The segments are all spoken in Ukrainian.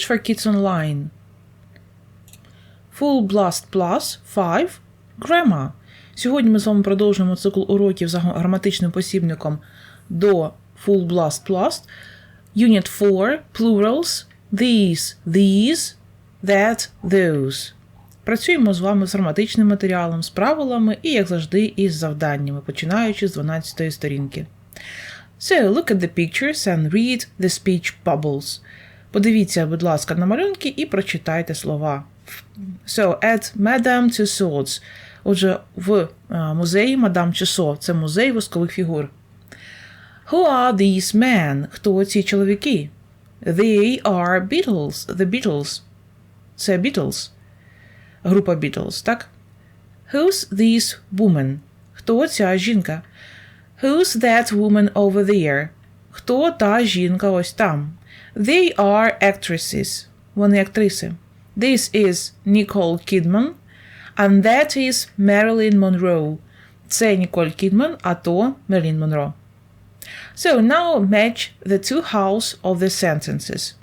English for Kids Online. Full Blast Plus 5 Grammar. Сьогодні ми з вами продовжуємо цикл уроків за граматичним посібником до Full Blast Plus. Unit 4 Plurals These, these, that, those. Працюємо з вами з граматичним матеріалом, з правилами і, як завжди, із завданнями, починаючи з 12 сторінки. So, look at the pictures and read the speech bubbles. Подивіться, будь ласка, на малюнки і прочитайте слова. So, at Madame Tussauds. Отже, в музеї Мадам Чусо. Це музей воскових фігур. Who are these men? Хто ці чоловіки? They are Beatles. The Beatles. Це Beatles. Група Beatles, так? Who's this woman? Хто ця жінка? Who's that woman over there? Хто та жінка ось там? They are actresses. Вони актриси. This is Nicole Kidman. And that is Marilyn Monroe. Це Ніколь Кідман, а то Мерлін Монро. So now match the two halves of the sentences.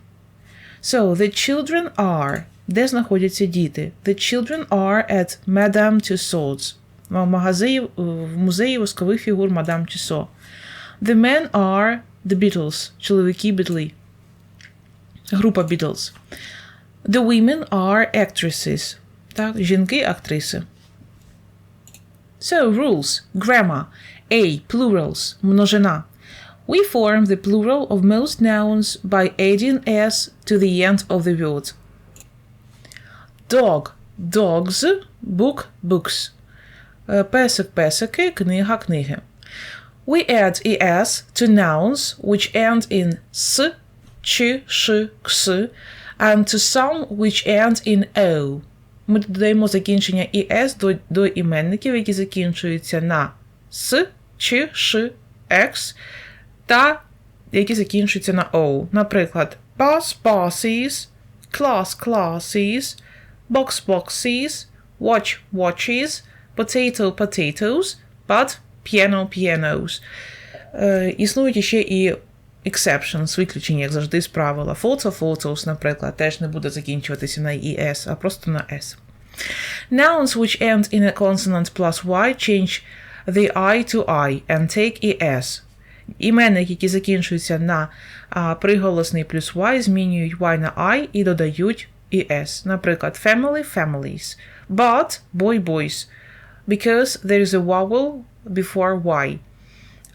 So the children are. Де знаходяться діти? The children are at Madame Tussauds. В магазині, в музеї воскових фігур Мадам Тюсо. The men are the Beatles. Чоловіки Бітли. Група Beatles. The women are actresses. Так, жінки актриси. So, rules. Grammar. A. Plurals. Множина. We form the plural of most nouns by adding s to the end of the word. Dog. Dogs. Book. Books. Песик, песики, книга, книги. We add es to nouns which end in s, ch, sh, ks, and to some which end in o. Ми додаємо закінчення іс до, до іменників, які закінчуються на с, ч, ш, екс, та які закінчуються на о. Наприклад, bus, buses, class, classes, box, boxes, watch, watches, potato, potatoes, but, piano, pianos. Е, Існують ще і exceptions, виключення, як завжди, з правила. Photo, photos, наприклад, теж не буде закінчуватися на ES, а просто на S. Nouns which end in a consonant plus Y change the I to I and take ES. Іменники, які закінчуються на а, приголосний плюс Y, змінюють Y на I і додають ES. Наприклад, family, families. But, boy, boys. Because there is a vowel before Y.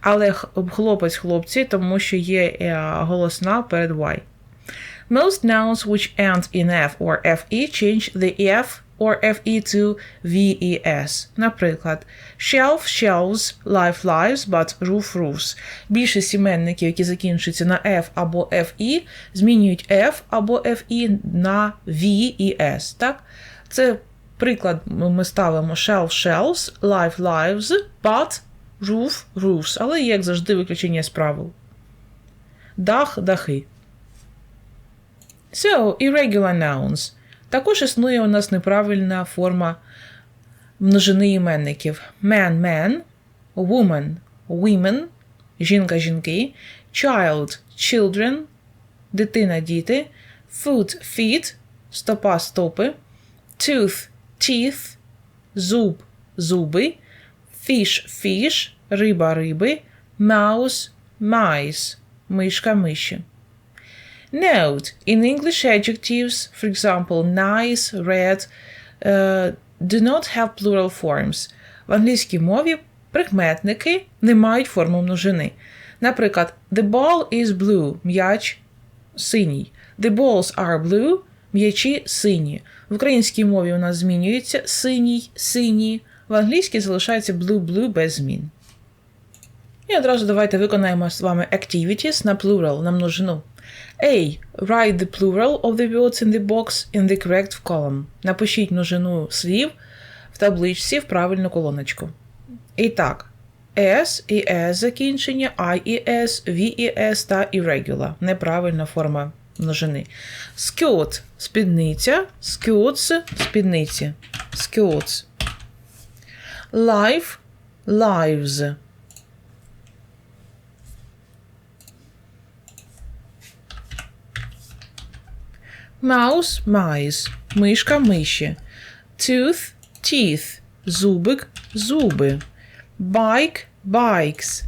Але хлопець хлопці, тому що є голосна перед Y. Most nouns which end in F or FE change the F or FE to VES. Наприклад, shelf, shelves, life, lives, but roof, roofs. Більшість іменників, які закінчуються на F або FE, змінюють F або FE на V і S. Так? Це приклад ми ставимо shelf, shelves, life, lives, but roof, roofs. Але є, як завжди, виключення з правил. Дах, дахи. So, irregular nouns. Також існує у нас неправильна форма множини іменників: man, man, woman, women, жінка, жінки, child, children, дитина, діти, foot, feet, стопа, стопи, tooth, teeth, зуб, зуби, fish, fish, риба, риби, mouse, mice, мишка, миші. Note, in English adjectives, for example, nice, red, uh, do not have plural forms. В англійській мові прикметники не мають форми множини. Наприклад, the ball is blue, м'яч синій. The balls are blue, м'ячі сині. В українській мові у нас змінюється синій, сині. В англійській залишається blue-blue без змін. І одразу давайте виконаємо з вами activities на plural, на множину. A. Write the plural of the words in the box in the correct column. Напишіть множину слів в табличці в правильну колоночку. І так, S і S закінчення, I і S, V і S та irregular. Неправильна форма множини. Skirt – спідниця, skirts – спідниці. Skirts. Life – lives. Mouse, mice. Мишка, миші. Tooth, teeth. Зубик, зуби. Bike, bikes.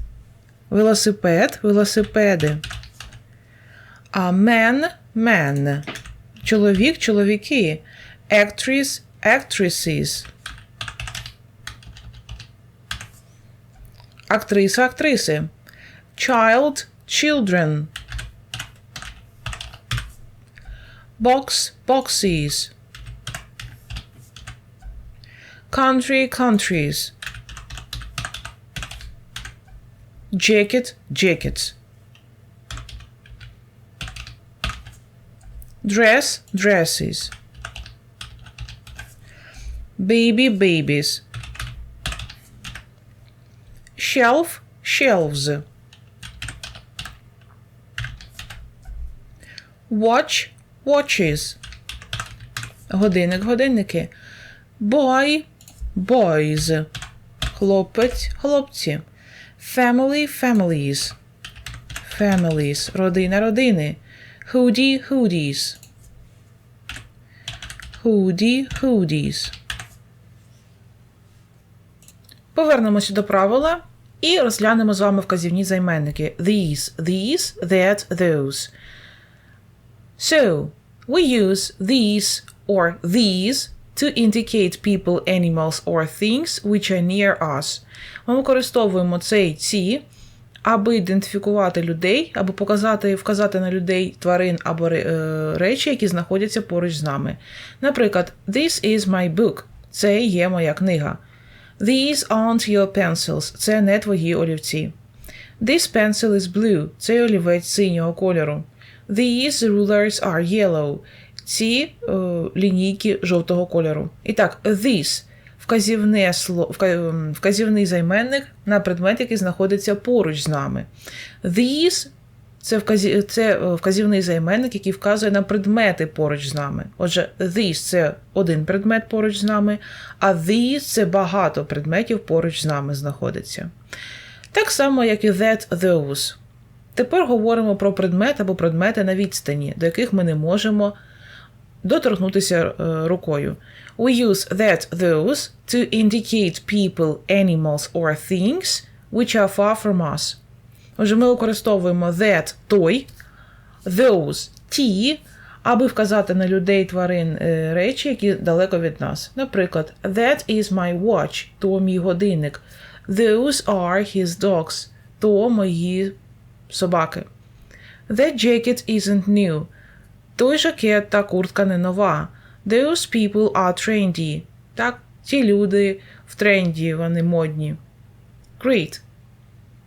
Велосипед, велосипеди. А man, men. Чоловік, чоловіки. Actress, actresses. Актриса, актриси. Child, children. Box, boxes. Country, countries. Jacket, jackets. Dress, dresses. Baby, babies. Shelf, shelves. Watch, watches. Годинник, годинники. Boy, boys. Хлопець, хлопці. Family, families. Families. Родина, родини. Hoodie, hoodies. Hoodie, hoodies. Повернемося до правила і розглянемо з вами вказівні займенники. These, these, that, those. So, we use these or these to indicate people, animals or things which are near us. Ми використовуємо цей ці, аби ідентифікувати людей, або показати, вказати на людей, тварин або е, речі, які знаходяться поруч з нами. Наприклад, This is my book. Це є моя книга. These aren't your pencils. Це не твої олівці. This pencil is blue. Цей олівець синього кольору. These rulers are yellow. Ці е, лінійки жовтого кольору. І так, this вказівне сло, вказівний займенник на предмет, який знаходиться поруч з нами. These це, вказі, це вказівний займенник, який вказує на предмети поруч з нами. Отже, this це один предмет поруч з нами, а these це багато предметів поруч з нами знаходиться. Так само, як і that, those. Тепер говоримо про предмет або предмети на відстані, до яких ми не можемо доторкнутися рукою. We use that, those to indicate people, animals or things which are far from us. Отже, ми використовуємо that той, those ті, аби вказати на людей, тварин, речі, які далеко від нас. Наприклад, that is my watch, то мій годинник. Those are his dogs, то мої собаки. That jacket isn't new. Той жакет та куртка не нова. Those people are trendy. Так, ті люди в тренді, вони модні. Great.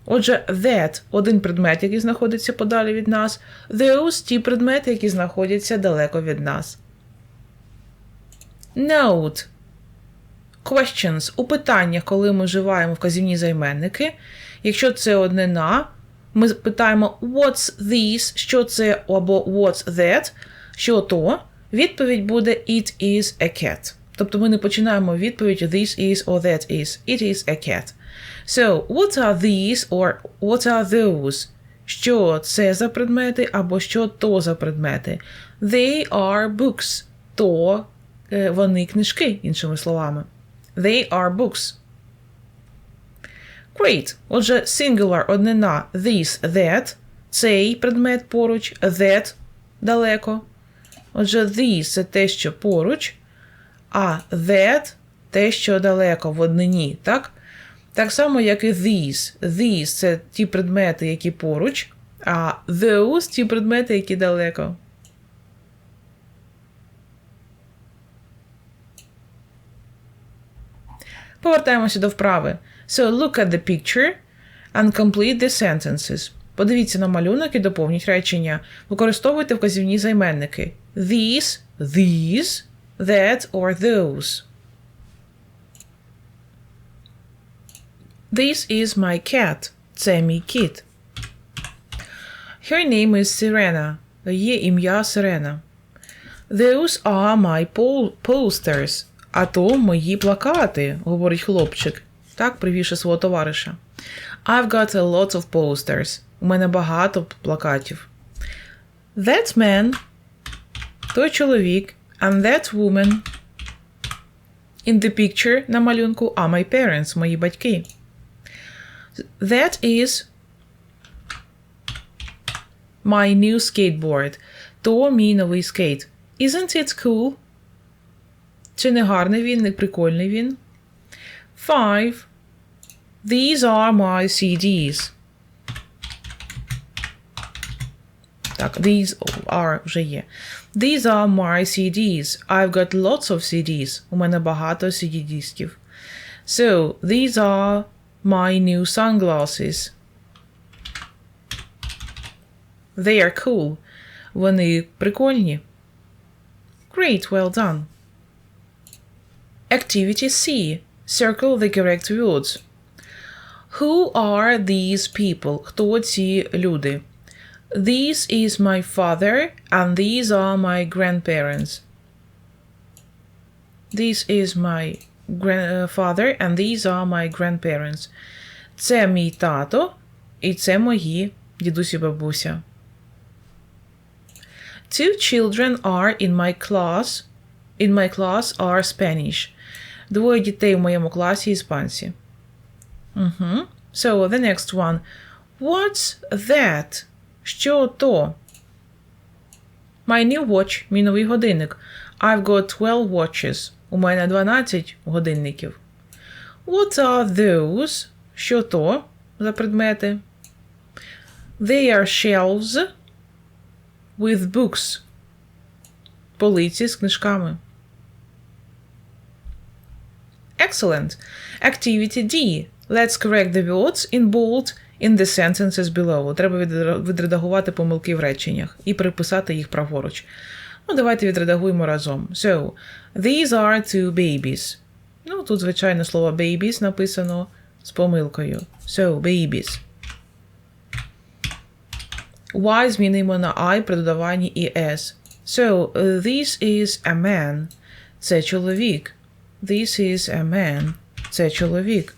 Отже, that один предмет, який знаходиться подалі від нас. Those ті предмети, які знаходяться далеко від нас. Note. Questions. У питаннях, коли ми вживаємо вказівні займенники. Якщо це однина, ми питаємо What's this? Що це або What's that? Що то? Відповідь буде It is a cat. Тобто ми не починаємо відповідь This is or that is. It is a cat. So, what are these or what are those? Що це за предмети або що то за предмети? They are books. То вони книжки, іншими словами. They are books. Great. Отже, singular однина this, that. Цей предмет поруч, that далеко. Отже, these це те, що поруч, а that те, що далеко в однині, так? Так само, як і these. These це ті предмети, які поруч, а those ті предмети, які далеко. Повертаємося до вправи. So look at the picture and complete the sentences. Подивіться на малюнок і доповніть речення. Використовуйте вказівні займенники. These, these, that or those. This is my cat. Це мій кіт. Her name is Sirena. Є ім'я Сирена. Those are my posters. А то мої плакати, говорить хлопчик. Так, привівши свого товариша. I've got a lot of posters. У мене багато плакатів. That man. той чоловік, and that woman in the picture на малюнку are my parents, мої батьки. That is my new skateboard. То мій новий скейт. Isn't it cool? Чи не гарний він, не прикольний він? Five. These are my CDs. Так, these are вже є. These are my CDs. I've got lots of CDs. У мене багато CD-дисків. So, these are my new sunglasses. They are cool. Вони прикольні. Great, well done. Activity C. Circle the correct words. Who are these people? Хто ці люди? This is my father, and these are my grandparents. This is my grandfather, and these are my grandparents. Це мій тато, і це мої дідусь і бабуся. Two children are in my class. In my class are Spanish. Двоє дітей в моєму класі іспанці. Угу. So, the next one. What's that? Що то? My new watch, мій новий годинник. I've got 12 watches. У мене 12 годинників. What are those? Що то за предмети? They are shelves with books. Полиці з книжками. Excellent. Activity D. Let's correct the words in bold in the sentences below. Треба відредагувати помилки в реченнях і переписати їх праворуч. Ну, давайте відредагуємо разом. So, these are two babies. Ну, тут, звичайно, слово babies написано з помилкою. So, babies. Y змінимо на I при додаванні ES. So, this is a man. Це чоловік. This is a man. Це чоловік.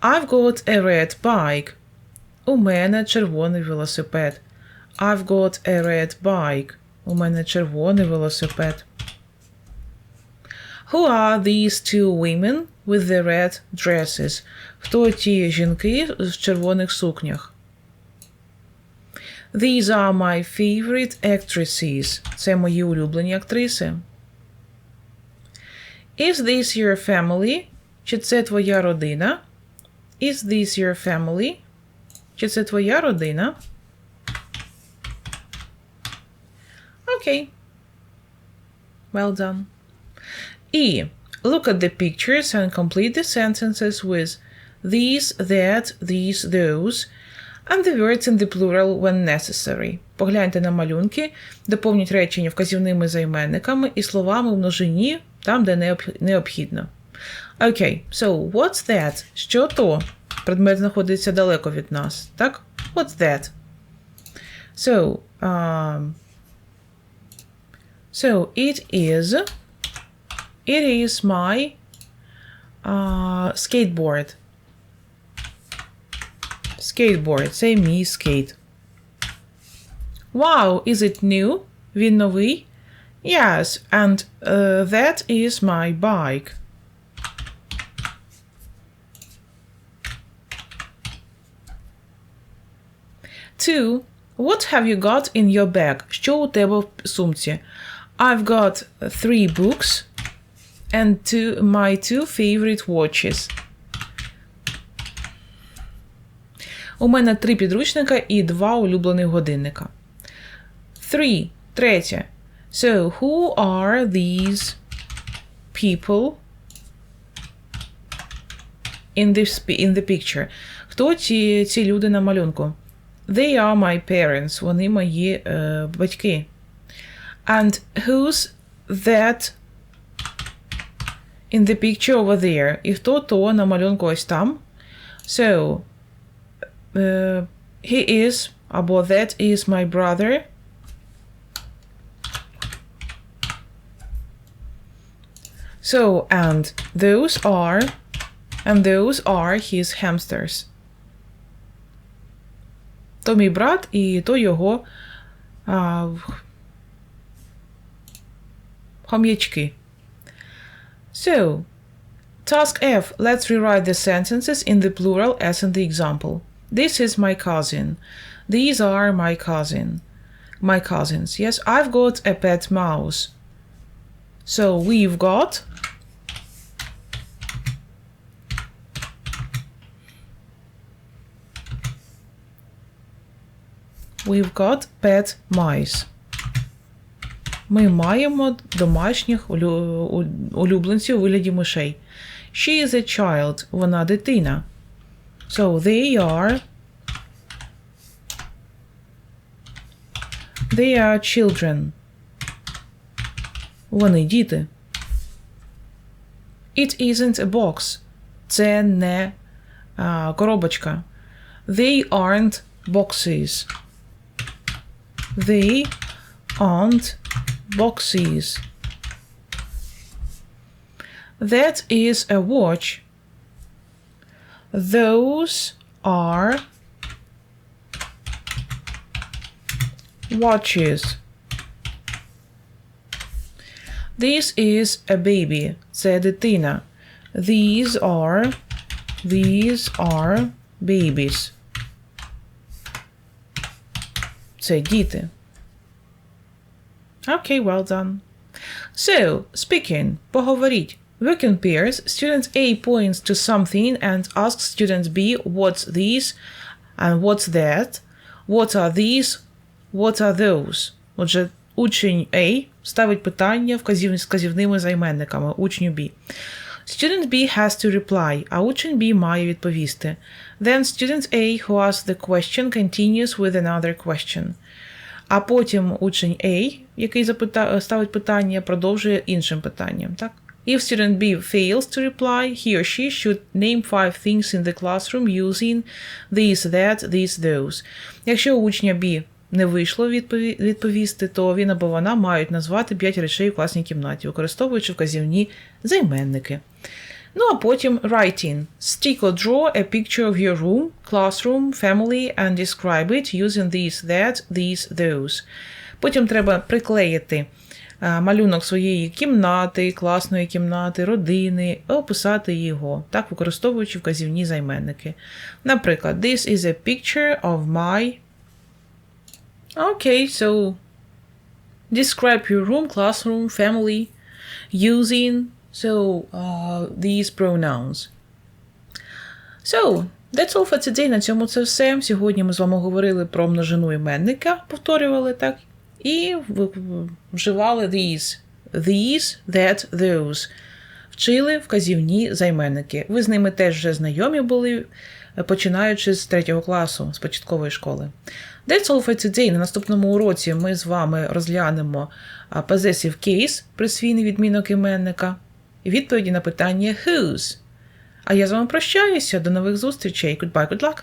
I've got a red bike. У мене червоний велосипед. I've got a red bike. У мене червоний велосипед. Who are these two women with the red dresses? Хто ті жінки в червоних сукнях? These are my favorite actresses. Це мої улюблені актриси. Is this your family? Чи це твоя родина? Is this your family? Чи це твоя родина? Окей. Well done. E. Look at the pictures and complete the sentences with these, that, these, those, and the words in the plural when necessary. Погляньте на малюнки, доповніть речення вказівними займенниками і словами в множині там, де необхідно. Окей, okay, so what's that? Що то? Предмет знаходиться далеко від нас. Так? What's that? So, um, so it is it is my uh, skateboard. Skateboard. Це мій скейт. Wow, is it new? Він новий? Yes, and uh, that is my bike. Two. What have you got in your bag? Що у тебе в сумці? I've got three books and two, my two favorite watches. У мене три підручника і два улюблених годинника. Three. Третє. So, who are these people in this in the picture? Хто ці, ці люди на малюнку? They are my parents. Вони мої е, батьки. And who's that in the picture over there? І хто то на малюнку ось там? So, uh, he is, або that is my brother. So, and those are, and those are his hamsters. То мій брат і то його а, хом'ячки. So, task F. Let's rewrite the sentences in the plural as in the example. This is my cousin. These are my cousin. My cousins. Yes, I've got a pet mouse. So we've got We've got pet mice. Ми маємо домашніх улю- у- улюбленців у вигляді мишей. She is a child. Вона дитина. So they are They are children. Вони діти. It isn't a box. Це не а, коробочка. They aren't boxes. They aren't boxes. That is a watch. Those are watches. This is a baby, said Tina. These are, these are babies. Це діти. Okay, well done. So, speaking, поговоріть. Work in pairs, student A points to something and asks student B what's this and what's that, what are these, what are those. Отже, учень A ставить питання вказів... з вказівними займенниками учню B. Student B has to reply, а учень B має відповісти. Then student A who asks the question continues with another question. А потім учень A, який запита... ставить питання, продовжує іншим питанням. Так? If student B fails to reply, he or she should name five things in the classroom using this, that, this, those. Якщо учня B не вийшло відпові... відповісти, то він або вона мають назвати 5 речей у класній кімнаті, використовуючи вказівні займенники. Ну а потім writing. Stick or draw a picture of your room, classroom, family and describe it using this, that, these, those. Потім треба приклеїти е, малюнок своєї кімнати, класної кімнати, родини, описати його, так використовуючи вказівні займенники. Наприклад, this is a picture of my. Okay, so describe your room, classroom, family using so uh, these pronouns. So, that's all for today. На цьому це все. Сьогодні ми з вами говорили про множину іменника, повторювали так, і вживали these, these, that, those. Вчили вказівні займенники. Ви з ними теж вже знайомі були, е, починаючи з третього класу, з початкової школи. That's all for today. На наступному уроці ми з вами розглянемо possessive case, присвійний відмінок іменника, і відповіді на питання whose. А я з вами прощаюся. До нових зустрічей. Goodbye, good luck!